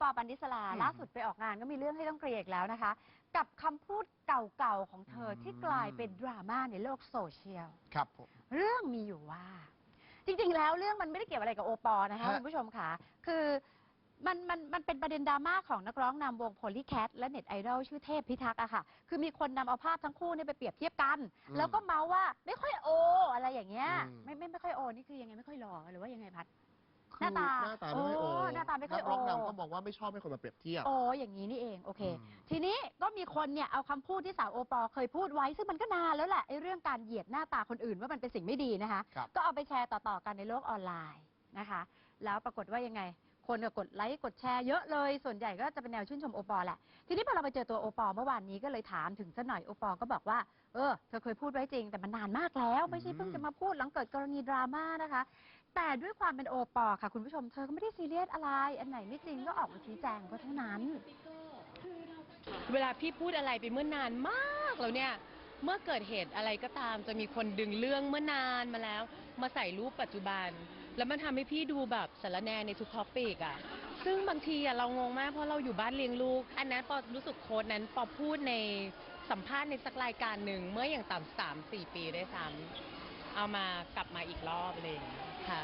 ปอล์ปันดิสลาอืมล่าสุดไปออกงานก็มีเรื่องให้ต้องเกลียดอีกแล้วนะคะ กับคำพูดเก่าๆของเธอที่กลายเป็นดราม่าในโลกโซเชียล ครับผม เรื่องมีอยู่ว่า จริงๆ แล้วเรื่องมันไม่ได้เกี่ยวอะไรกับโอปอล์นะคะฮะ คุณผู้ชมค่ะ คือมันมันมันเป็นประเด็นดราม่าของนักร้องนำวงโพลีแคทและเน็ตไอดอลชื่อเทพพิทักษ์อะค่ะ คือมีคนนำเอาภาพทั้งคู่เนี่ยไปเปรียบเทียบกันแล้วก็เมาว่าไม่ค่อยโอ อะไรอย่างเงี้ยไม่ไม่ไม่ค่อยโอ นี่คือยังไงไม่ค่อยหล่อหรือว่ายังไงพัด คือหน้าตาหน้าตาไม่ค่อยโอโอ้หน้าตาไม่ค่อยนักร้องโอนำก็มองว่าไม่ชอบให้คนมาเปรียบเทียบ โออย่างนี้นี่เองโอเค อืม ทีนี้ก็มีคนเนี่ยเอาคำพูดที่สาวโอปอล์เคยพูดไว้ ซึ่งมันก็นานแล้วแหละไอ้เรื่องการเหยียดหน้าตาคนอื่นว่ามันเป็นสิ่งไม่ดีนะคะ ครับ ก็เอาไปแชร์ต่อๆกันในโลกออนไลน์นะคะ แล้วปรากฏว่ายังไง คนก็กดไลค์กดแชร์เยอะเลย ส่วนใหญ่ก็จะเป็นแนวชื่นชมโอปอล์แหละ ทีนี้พอเราไปเจอตัวโอปอล์เมื่อวานนี้ก็เลยถามถึงซะหน่อยโอปอล์ก็บอกว่า เออ เธอเคยพูดไว้จริง แต่มันนานมากแล้ว ไม่ใช่เพิ่งจะมาพูดหลังเกิดกรณีดราม่านะคะ แต่ด้วยความเป็นโอปอล์ค่ะ คุณผู้ชมเธอก็ไม่ได้ซีเรียสอะไร อันไหนไม่จริงก็ออกมาชี้แจงก็เท่านั้น เวลาพี่พูดอะไรไปเมื่อนานมากแล้วเนี่ย เมื่อเกิดเหตุอะไรก็ตาม จะมีคนดึงเรื่องเมื่อนานมาแล้ว มาใส่รูปปัจจุบัน แล้วมันทำให้พี่ดูแบบสารแหนในทุกท็อปิกอะซึ่งบางทีอะเรางงมากเพราะเราอยู่บ้านเลี้ยงลูก อันนั้นปอรู้สึกโค้ดนั้นปอพูดในสัมภาษณ์ในสักรายการหนึ่งเมื่ออย่างต่ำสามสี่ปีได้วยซ้ำ เอามากลับมาอีกรอบอะไรอย่างเลยค่ะ